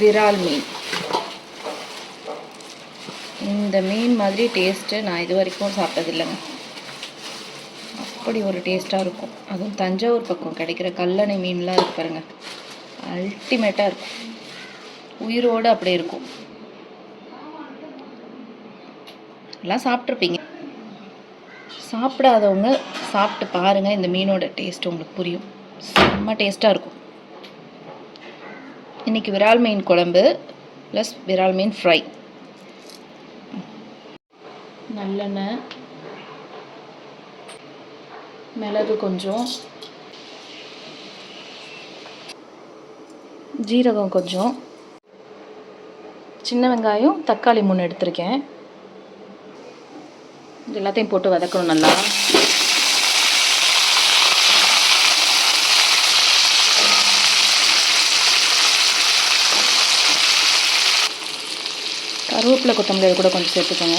விரால் மீன். இந்த மீன் மாதிரி டேஸ்ட்டு நான் இது வரைக்கும் சாப்பிட்டதில்லைங்க அப்படி ஒரு டேஸ்ட்டாக இருக்கும். அதுவும் தஞ்சாவூர் பக்கம் கிடைக்கிற கல்லணை மீன்லாம் இருக்கு பாருங்க. அல்டிமேட்டாக இருக்கும். உயிரோடு அப்படியே இருக்கும். எல்லாம் சாப்பிட்ருப்பீங்க சாப்பிடாதவங்க சாப்பிட்டு பாருங்கள் இந்த மீனோட டேஸ்ட் உங்களுக்கு புரியும். செம்ம டேஸ்ட்டாக இருக்கும். இன்றைக்கி விரால் மீன் குழம்பு ப்ளஸ் விரால் மீன் ஃப்ரை நல்லெண்ணெய் மிளகு கொஞ்சம் ஜீரகம் கொஞ்சம் சின்ன வெங்காயம் தக்காளி மூணு எடுத்திருக்கேன். இது எல்லாத்தையும் போட்டு வதக்கணும் நல்லா. கருவேப்பிலை கொத்தமல்லி கூட கொஞ்சம் சேர்த்துக்கோங்க.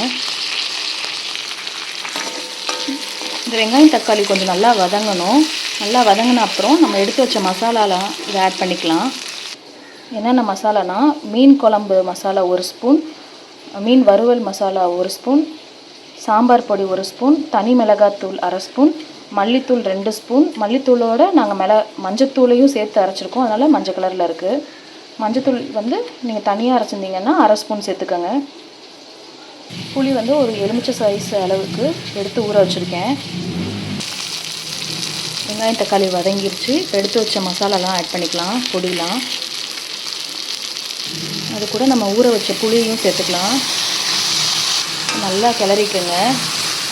இந்த வெங்காயம் தக்காளி கொஞ்சம் நல்லா வதங்கணும். நல்லா வதங்கின அப்புறம் நம்ம எடுத்து வச்ச மசாலாலாம் இதை ஆட் பண்ணிக்கலாம். என்னென்ன மசாலானா மீன் குழம்பு மசாலா ஒரு ஸ்பூன் மீன் வறுவல் மசாலா ஒரு ஸ்பூன் சாம்பார் பொடி ஒரு ஸ்பூன் தனி மிளகாத்தூள் அரை ஸ்பூன் மல்லித்தூள் ரெண்டு ஸ்பூன். மல்லித்தூளோட நாங்கள் மிள மஞ்சத்தூளையும் சேர்த்து அரைச்சிருக்கோம். அதனால் மஞ்சள் கலரில் இருக்குது மஞ்சத்தூள் வந்து நீங்கள் தனியாக அரைச்சிருந்தீங்கன்னா அரை ஸ்பூன் சேர்த்துக்கோங்க. புளி வந்து ஒரு எலுமிச்சை சைஸ் அளவுக்கு எடுத்து ஊற வச்சுருக்கேன். வெங்காயம் தக்காளி வதங்கிருச்சு. எடுத்து வச்ச மசாலாலாம் ஆட் பண்ணிக்கலாம் பொடியெலாம் அது கூட நம்ம ஊற வச்ச புளியையும் சேர்த்துக்கலாம். நல்லா கிளறிக்கோங்க.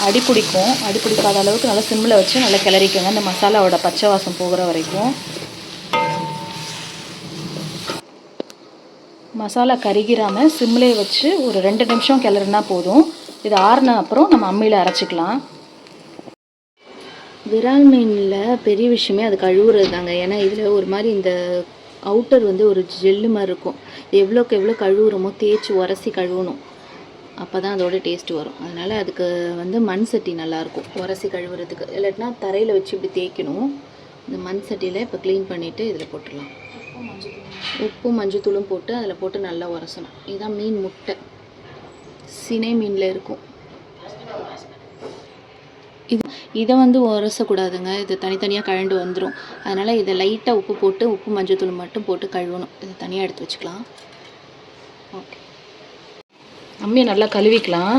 அடி பிடிக்கும். அடி பிடிக்காத அளவுக்கு நல்லா சிம்மில் வச்சு நல்லா கிளறிக்கோங்க. இந்த மசாலாவோட பச்சை வாசம் போகிற வரைக்கும். மசாலா கருகிராமல் சிம்லேயே வச்சு ஒரு ரெண்டு நிமிஷம் கிளறுனா போதும். இது ஆறுன அப்புறம் நம்ம அம்மியில் அரைச்சிக்கலாம். விரால் மீனில் பெரிய விஷயமே அது கழுவுறது தாங்க ஏன்னா இதில் ஒரு மாதிரி இந்த அவுட்டர் வந்து ஒரு ஜெல்லு மாதிரி இருக்கும். எவ்வளோக்கு எவ்வளோ கழுவுறோமோ தேய்ச்சி உரசி கழுவணும். அப்போ தான் அதோட டேஸ்ட்டு வரும். அதனால் அதுக்கு வந்து மண் சட்டி நல்லாயிருக்கும் உரசி கழுவுறதுக்கு. இல்லாட்டினா தரையில் வச்சு இப்படி தேய்க்கணும். இந்த மண் சட்டியில் இப்போ க்ளீன் பண்ணிவிட்டு இதில் போட்டுடலாம். உப்பும் மஞ்சத்தூளும் போட்டு அதில் போட்டு நல்லா உரசணும். இதுதான் மீன் முட்டை. சினை மீனில் இருக்கும். இது இதை வந்து உரசக்கூடாதுங்க. இது தனித்தனியாக கழண்டு வந்துடும் அதனால் இதை லைட்டாக உப்பு போட்டு உப்பு மஞ்சத்தூள் மட்டும் போட்டு கழுவணும். இதை தனியாக எடுத்து வச்சுக்கலாம். ஓகே அம்மியை நல்லா கழுவிக்கலாம்.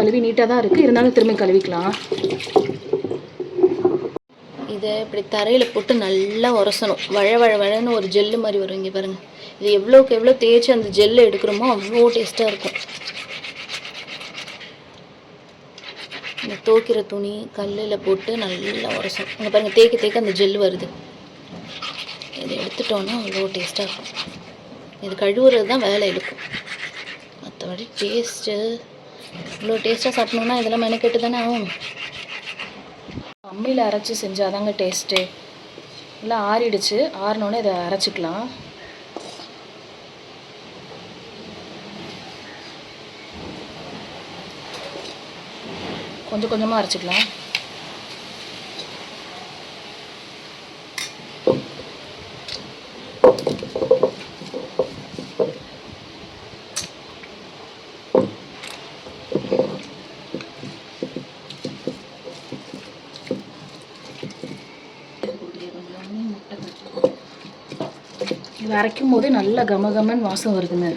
கழுவி நீட்டாக தான் இருக்குது இருந்தாலும் திரும்பி கழுவிக்கலாம். இதை இப்படி தரையில் போட்டு நல்லா உரசணும். வழ வழ வழன்னு ஒரு ஜெல்லு மாதிரி வரும் இங்கே பாருங்கள் இது எவ்வளோக்கு எவ்வளோ தேய்ச்சி அந்த ஜெல்லை எடுக்கிறோமோ அவ்வளோ டேஸ்ட்டாக இருக்கும். இந்த தோக்கிற துணி கல்லில் போட்டு நல்லா உரசணும். இங்கே பாருங்கள் தேய்க்க தேய்க்க அந்த ஜெல் வருது. இதை எடுத்துட்டோன்னா அவ்வளோ டேஸ்ட்டாக இருக்கும். இது கழுவுறது தான் வேலை இருக்கும். மற்றபடி டேஸ்ட்டு இவ்வளோ டேஸ்ட்டாக சாப்பிட்ணுன்னா இதெல்லாம் மெனக்கெட்டு தானே ஆகும்? அம்மியில் அரைச்சி செஞ்சாதாங்க டேஸ்ட்டு நல்லா ஆறிடுச்சு. ஆறினோடனே இதை அரைச்சிக்கலாம். கொஞ்சம் கொஞ்சமாக அரைச்சிக்கலாம். இது அரைக்கும் போதே நல்ல கமகமன் வாசம் வருதுங்க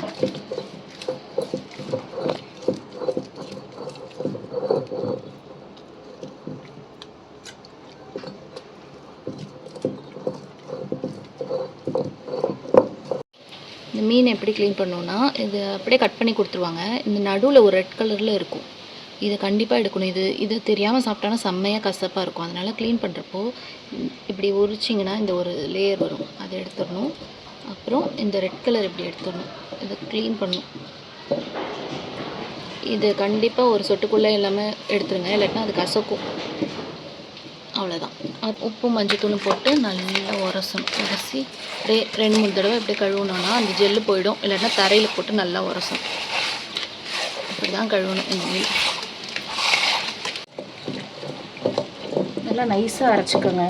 இந்த மீன் எப்படி க்ளீன் பண்ணணும்னா இது அப்படியே கட் பண்ணி கொடுத்துருவாங்க. இந்த நடுவில் ஒரு ரெட் கலரில் இருக்கும். இதை கண்டிப்பாக எடுக்கணும். இது இது தெரியாமல் சாப்பிட்டானா செம்மையாக கசப்பாக இருக்கும். அதனால் க்ளீன் பண்ணுறப்போ இப்படி உரிச்சிங்கன்னா இந்த ஒரு லேயர் வரும். அதை எடுத்துடணும். அப்புறம் இந்த ரெட் கலர் இப்படி எடுத்துடணும். இதை க்ளீன் பண்ணணும். இது கண்டிப்பாக ஒரு சொட்டுக்குள்ளே எல்லாமே எடுத்துருங்க. இல்லாட்டினா அது கசக்கும் அவ்வளோதான் உப்பு மஞ்சத்தூள் போட்டு நல்லா உரசணும். உரசி அப்படியே ரெண்டு மூணு தடவை இப்படி கழுவுனோன்னா அந்த ஜெல்லு போயிடும். இல்லைன்னா தரையில் போட்டு நல்லா உரசணும். இப்படி தான் கழுவணும் இந்த மீன் நல்லா நைஸாக அரைச்சிக்கோங்க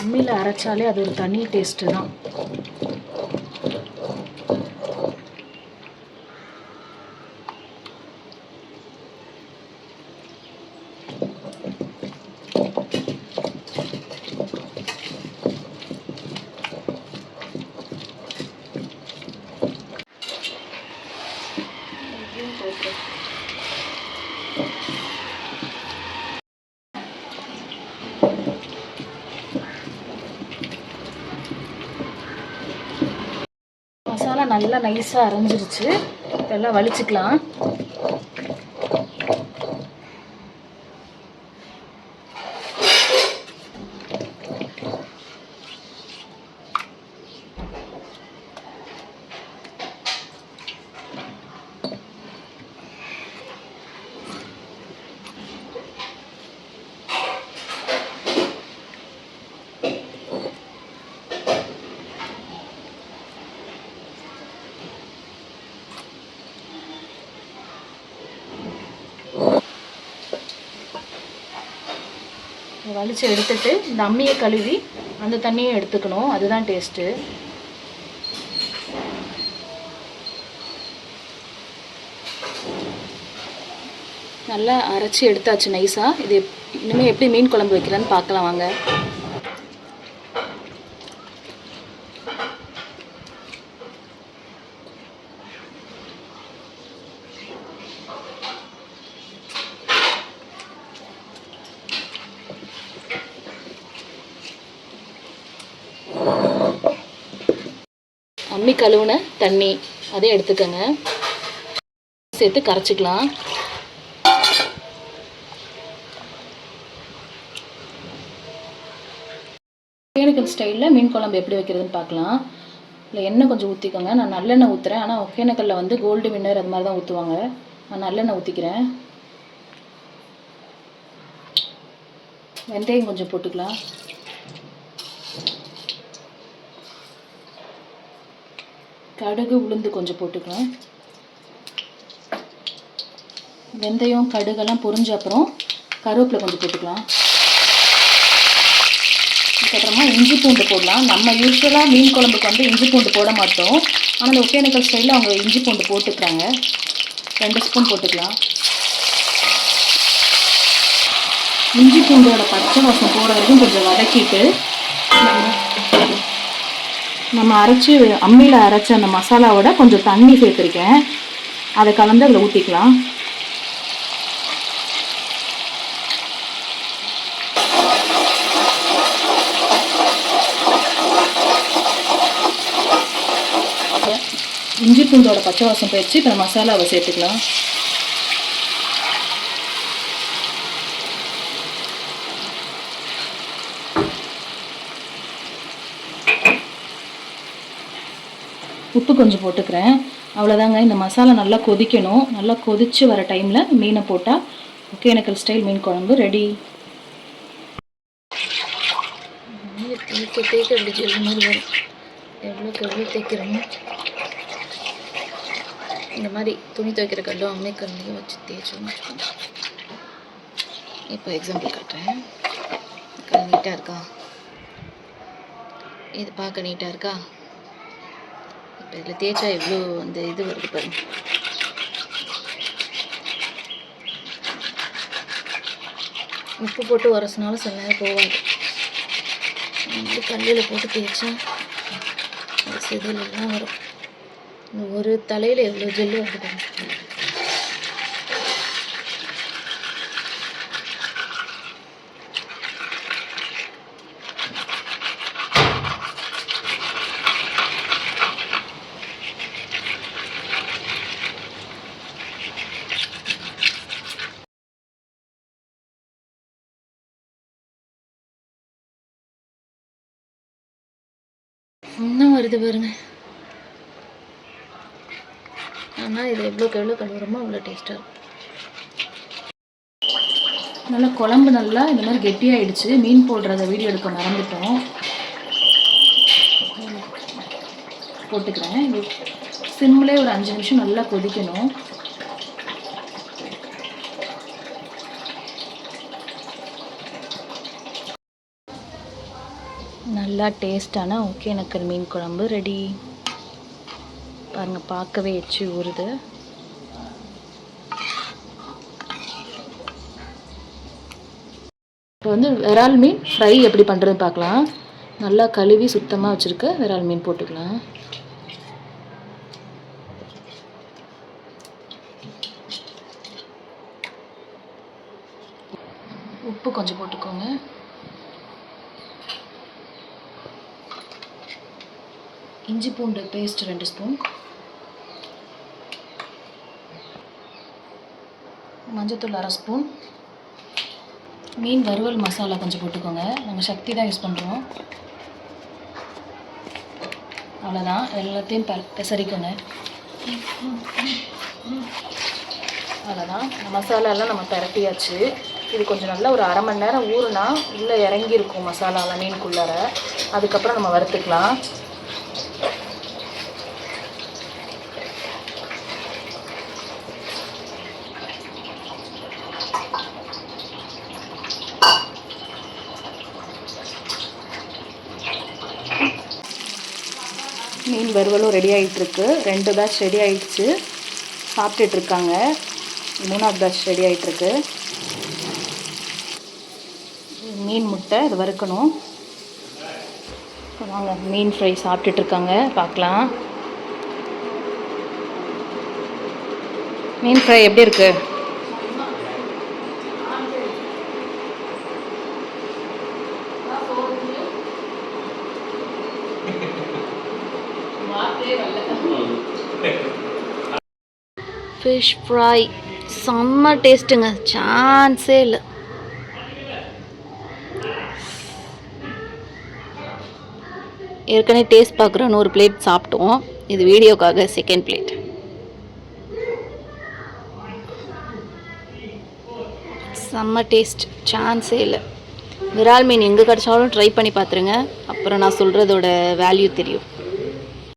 அம்மியில் அரைச்சாலே அது ஒரு தனி டேஸ்ட்டு தான். மசாலா நல்லா நைஸாக அரைஞ்சிருச்சு. இதெல்லாம் வலிச்சுக்கலாம். வலித்து எடுத்துட்டு இந்த அம்மியை கழுவி அந்த தண்ணியும் எடுத்துக்கணும். அதுதான் டேஸ்ட்டு நல்லா அரைச்சி எடுத்தாச்சு நைஸாக இது இனிமேல் எப்படி மீன் குழம்பு வைக்கிறேன்னு பார்க்கலாம் வாங்க. கழுவுன தண்ணி அதே எடுத்துக்கோங்க. சேர்த்து கரைச்சிக்கலாம். ஒகேனக்கல் ஸ்டைலில் மீன் குழம்பு எப்படி வைக்கிறதுன்னு பார்க்கலாம். இல்லை எண்ணெய் கொஞ்சம் ஊற்றிக்கோங்க நான் நல்லெண்ணெய் ஊற்றுறேன் ஆனால் ஒகேனக்கல்லில் வந்து கோல்டு வின்னர் அது மாதிரி தான் ஊற்றுவாங்க நான் நல்லெண்ணெய் ஊற்றிக்கிறேன் வெந்தயம் கொஞ்சம் போட்டுக்கலாம். கடுகு உளுந்து கொஞ்சம் போட்டுக்கலாம். வெந்தயம் கடுகெல்லாம் பொரிஞ்ச அப்புறம் கருவேப்பிலை கொஞ்சம் போட்டுக்கலாம். அதுக்கப்புறமா இஞ்சி பூண்டு போடலாம். நம்ம யூஸ்வலாக மீன் குழம்புக்கு வந்து இஞ்சி பூண்டு போட மாட்டோம். ஆனால் ஒகேனக்கல் ஸ்டைலில் அவங்க இஞ்சி பூண்டு போட்டுக்கிறாங்க. ரெண்டு ஸ்பூன் போட்டுக்கலாம். இஞ்சி பூண்டோட பச்சை வாசம் போகிற வரைக்கும் கொஞ்சம் வதக்கிட்டு நம்ம அரைச்சி அம்மியில் அரைச்ச அந்த மசாலாவோட கொஞ்சம் தண்ணி சேர்த்துருக்கேன். அதை கலந்து அதில் ஊற்றிக்கலாம் இஞ்சி பூண்டோட பச்சை வாசம் போயிடுச்சு. இப்போ மசாலாவை சேர்த்துக்கலாம். உப்பு கொஞ்சம் போட்டுக்கிறேன். அவ்வளோதாங்க இந்த மசாலா நல்லா கொதிக்கணும். நல்லா கொதிச்சு வர டைமில் மீனை போட்டால் ஒகேனக்கல் ஸ்டைல் மீன் குழம்பு ரெடி தேய்க்க அப்படி ஜெல்லு மாதிரி வரும் எவ்வளோக்கு எவ்வளோ தேய்க்கிறோமோ. இந்த மாதிரி துணி துவைக்கிற கல்லும் அம்மே கல்லையும் வச்சு தேய்ச்சோம்னு வச்சுக்கோங்க. இப்போ எக்ஸாம்பிள் காட்டுறேன். கல் நீட்டாக இருக்கா? இது பார்க்க நீட்டாக இருக்கா? இதில் தேய்ச்சா எவ்வளோ அந்த இது வருது பாருங்க. உப்பு போட்டு உரசினாலும் சில நேரம் போகாது. வந்து கல்லில் போட்டு தேய்ச்சா அது செதில் எல்லாம் வரும். இந்த ஒரு தலையில் எவ்வளோ ஜெல்லு வருது பாருங்க. இன்னும் வருது பாருங்க. ஆனால் இது எவ்வளோக்கு எவ்வளோ கழுவுறமோ அவ்வளோ டேஸ்ட்டாக இருக்கும். நல்லா குழம்பு நல்லா இந்த மாதிரி கெட்டியாயிடுச்சு. மீன் போடுறத வீடியோ எடுக்க மறந்துட்டோம். போட்டுக்கிறேன். சிம்மிலே ஒரு அஞ்சு நிமிஷம் நல்லா கொதிக்கணும். நல்லா டேஸ்டான ஒகேனக்கல் மீன் குழம்பு ரெடி. பாருங்கள் பார்க்கவே எச்சு ஊறுது. இப்போ வந்து விரால் மீன் ஃப்ரை எப்படி பண்ணுறது பார்க்கலாம். நல்லா கழுவி சுத்தமாக வச்சுருக்க விரால் மீன் போட்டுக்கலாம். உப்பு கொஞ்சம் போட்டுக்கோங்க. இஞ்சி பூண்டு பேஸ்ட் ரெண்டு ஸ்பூன். மஞ்சத்தூள் அரை ஸ்பூன். மீன் வறுவல் மசாலா கொஞ்சம் போட்டுக்கோங்க. நாங்கள் சக்தி தான் யூஸ் பண்ணுறோம் அவ்வளோதான் எல்லாத்தையும் ப பெசரிக்கோங்க. அவ்வளோதான் இந்த மசாலாலாம் நம்ம பரட்டியாச்சு. இது கொஞ்சம் நல்லா ஒரு அரை மணி நேரம் ஊறுனா உள்ளே இறங்கியிருக்கும் மசாலாலாம் மீனுக்குள்ளார. அதுக்கப்புறம் நம்ம வறுத்துக்கலாம். மீன் வறுவலும் ரெடி ஆகிட்டுருக்கு ரெண்டு பேட்ச் ரெடி ஆகிடுச்சு சாப்பிட்டுட்ருக்காங்க. மூணாவது பேட்ச் ரெடி ஆகிட்டுருக்கு மீன் முட்டை இது வறுக்கணும். வாங்க மீன் ஃப்ரை சாப்பிட்டுட்ருக்காங்க. பார்க்கலாம். மீன் ஃப்ரை எப்படி இருக்குது ஃபிஷ் ஃப்ரை. செம்ம டேஸ்ட்டுங்க. சான்ஸே இல்லை. ஏற்கனவே டேஸ்ட் பார்க்குறோன்னு ஒரு பிளேட் சாப்பிட்டோம். இது வீடியோக்காக செகண்ட் பிளேட் செம்ம டேஸ்ட். சான்ஸே இல்லை. விரால் மீன் எங்கே கிடச்சாலும் ட்ரை பண்ணி பார்த்துருங்க. அப்புறம் நான் சொல்கிறதோட வேல்யூ தெரியும்.